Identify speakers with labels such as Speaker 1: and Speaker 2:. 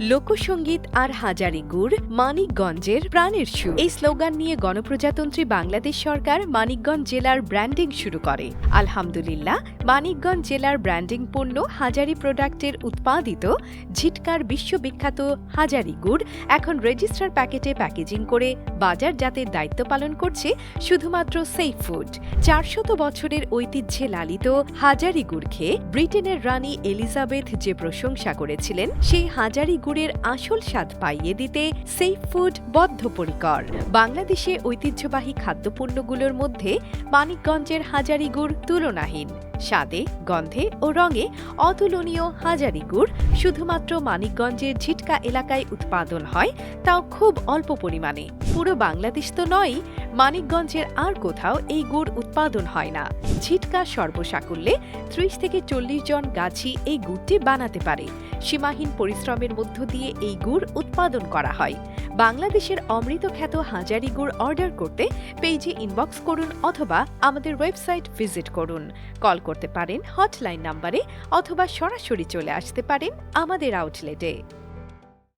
Speaker 1: লোকসঙ্গীত আর হাজারি গুড় মানিকগঞ্জের প্রাণের সুর। এই স্লোগান নিয়ে গণপ্রজাতন্ত্রী বাংলাদেশ সরকার মানিকগঞ্জ জেলার ব্র্যান্ডিং শুরু করে। আলহামদুলিল্লাহ, মানিকগঞ্জ জেলার ব্র্যান্ডিং পণ্য হাজারি প্রোডাক্টের উৎপাদিত ঝিটকার বিশ্ববিখ্যাত হাজারি গুড় এখন রেজিস্টার প্যাকেটে প্যাকেজিং করে বাজার বাজারজাতের দায়িত্ব পালন করছে শুধুমাত্র সেফ ফুড চারশত বছরের ঐতিহ্যে লালিত হাজারি গুড় খেয়ে ব্রিটেনের রানী এলিজাবেথ যে প্রশংসা করেছিলেন, সেই হাজারি গুড়ের আসল স্বাদ পাইয়ে দিতে সেফ ফুড বদ্ধপরিকর। বাংলাদেশে ঐতিহ্যবাহী খাদ্যপণ্যগুলোর মধ্যে মানিকগঞ্জের হাজারিগুড় তুলনাহীন। স্বাদে, গন্ধে ও রঙে অতুলনীয় হাজারি গুড় শুধুমাত্র মানিকগঞ্জের ঝিটকা এলাকায় উৎপাদন হয়, তাও খুব অল্প পরিমাণে। পুরো বাংলাদেশ তো নয় মানিকগঞ্জের আর কোথাও এই গুড় উৎপাদন হয় না। ঝিটকা সর্বসাকুল্যে ত্রিশ থেকে চল্লিশ জন গাছি এই গুড়টি বানাতে পারে। সীমাহীন পরিশ্রমের মধ্য দিয়ে এই গুড় উৎপাদন করা হয়। বাংলাদেশের অমৃত খ্যাত হাজারি গুড় অর্ডার করতে পেজে ইনবক্স করুন অথবা আমাদের ওয়েবসাইট ভিজিট করুন। কল করতে পারেন হটলাইন নাম্বারে অথবা সরাসরি চলে আসতে পারেন আমাদের আউটলেটে